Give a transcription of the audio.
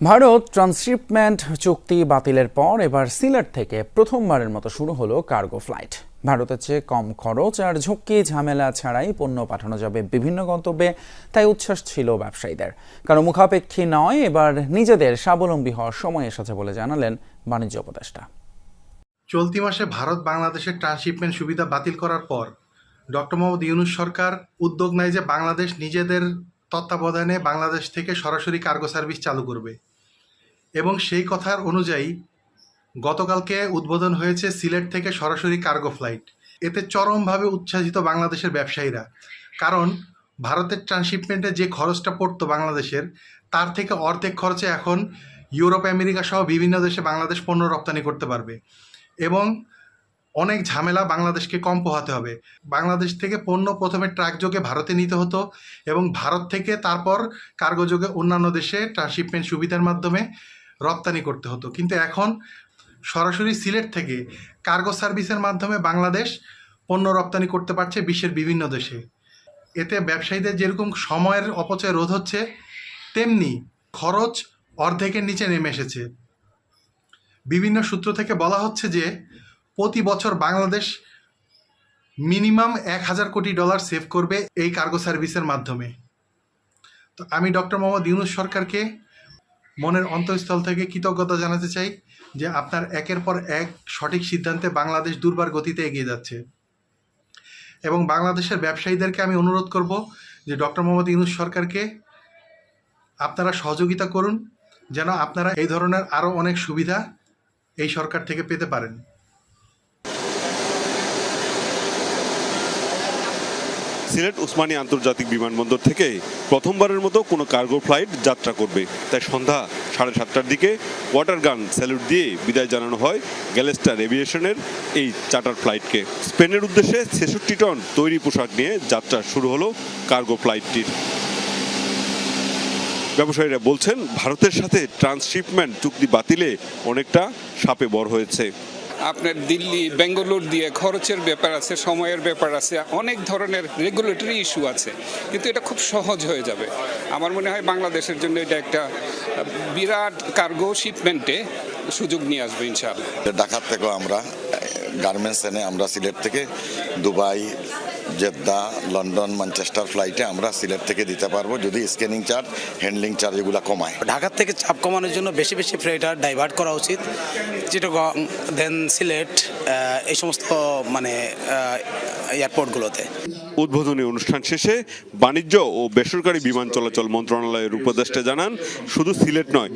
Bharat transshipment চুক্তি বাতিলের পর এবার সিলেট থেকে প্রথমবারের মতো শুরু হলো কার্গো ফ্লাইট। ভারতের চেয়ে কম খরচ আর ঝুঁকি, ঝামেলা ছাড়াই পণ্য পাঠানো যাবে বিভিন্ন গন্তব্যে, তাই উচ্ছ্বাস ছিল ব্যবসায়ীদের। কারণ মুখাপেক্ষী নয়, এবার নিজেদের স্বাবলম্বী হওয়ার সময় এসেছে বলে জানালেন বাণিজ্য উপদেষ্টা। চলতি মাসে ভারত বাংলাদেশের ট্রান্সশিপমেন্ট সুবিধা বাতিল করার পর ডক্টর মোহাম্মদ ইউনুস সরকার উদ্যোগ নেয় যে বাংলাদেশ নিজেদের তত্ত্বাবধানে বাংলাদেশ থেকে সরাসরি কার্গো সার্ভিস চালু করবে। এবং সেই কথার অনুযায়ী গতকালকে উদ্বোধন হয়েছে সিলেট থেকে সরাসরি কার্গো ফ্লাইট। এতে চরমভাবে উচ্ছ্বাসিত বাংলাদেশের ব্যবসায়ীরা। কারণ ভারতের ট্রান্সশিপমেন্টে যে খরচটা পড়তো বাংলাদেশের, তার থেকে অর্ধেক খরচে এখন ইউরোপ, আমেরিকা সহ বিভিন্ন দেশে বাংলাদেশ পণ্য রপ্তানি করতে পারবে। এবং অনেক ঝামেলা বাংলাদেশকে কম পোহাতে হবে। বাংলাদেশ থেকে পণ্য প্রথমে ট্রাক যোগে ভারতে নিতে হতো এবং ভারত থেকে তারপর কার্গো যোগে অন্যান্য দেশে ট্রান্সশিপমেন্ট সুবিধার মাধ্যমে রপ্তানি করতে হতো। কিন্তু এখন সরাসরি সিলেট থেকে কার্গো সার্ভিসের মাধ্যমে বাংলাদেশ পণ্য রপ্তানি করতে পারছে বিশ্বের বিভিন্ন দেশে। এতে ব্যবসায়ীদের যেরকম সময়ের অপচয় রোধ হচ্ছে, তেমনি খরচ অর্ধেকের নিচে নেমে এসেছে। বিভিন্ন সূত্র থেকে বলা হচ্ছে যে, প্রতি বছর বাংলাদেশ মিনিমাম এক হাজার কোটি ডলার সেভ করবে এই কার্গো সার্ভিসের মাধ্যমে। তো আমি ডক্টর মোহাম্মদ ইউনুস সরকারকে মনের অন্তঃস্থল থেকে কৃতজ্ঞতা জানাতে চাই যে আপনার একের পর এক সঠিক সিদ্ধান্তে বাংলাদেশ দুর্বার গতিতে এগিয়ে যাচ্ছে। এবং বাংলাদেশের ব্যবসায়ীদেরকে আমি অনুরোধ করব যে ডক্টর মোহাম্মদ ইউনুস সরকারকে আপনারা সহযোগিতা করুন, যেন আপনারা এই ধরনের আরও অনেক সুবিধা এই সরকার থেকে পেতে পারেন। সিলেট উসমানী আন্তর্জাতিক বিমানবন্দর থেকে প্রথমবারের মতো কোনো কার্গো ফ্লাইট যাত্রা করবে। তাই সন্ধ্যা সাড়ে সাতটার দিকে ওয়াটার গান স্যালুট দিয়ে বিদায় জানানো হয় গ্যালেস্টার এভিয়েশনের এই চার্টার ফ্লাইটকে। স্পেনের উদ্দেশ্যে ছেষট্টি টন তৈরি পোশাক নিয়ে যাত্রা শুরু হলো কার্গো ফ্লাইটটির। ব্যবসায়ীরা বলছেন, ভারতের সাথে ট্রান্সশিপমেন্ট চুক্তি বাতিলে অনেকটা সাপে বর হয়েছে। আপনার দিল্লি বেঙ্গালোর দিয়ে খরচের ব্যাপার আছে, সময়ের ব্যাপার আছে, অনেক ধরনের রেগুলেটরি ইস্যু আছে। কিন্তু এটা খুব সহজ হয়ে যাবে। আমার মনে হয় বাংলাদেশের জন্য এটা একটা বিরাট কার্গো শিপমেন্টে সুযোগ নিয়ে আসবে, ইনশাআল্লাহ। ঢাকার থেকেও আমরা গার্মেন্টস এনে আমরা সিলেট থেকে দুবাই জেদ্দা লন্ডন ম্যানচেস্টার ফ্লাইটে আমরা সিলেট থেকে দিতে পারব যদি স্ক্যানিং চার্জ হ্যান্ডলিং চার্জ এগুলো কমায়। ঢাকার থেকে চাপ কমানোর জন্য বেশি বেশি ফ্রেটার ডাইভার্ট করা উচিত। চিটগং দেন সিলেট এই সমস্ত মানে এয়ারপোর্টগুলোতে। উদ্বোধনী অনুষ্ঠান শেষে বাণিজ্য ও বেসরকারি বিমান চলাচল মন্ত্রণালয়ের উপদেষ্টা জানান শুধু সিলেট নয়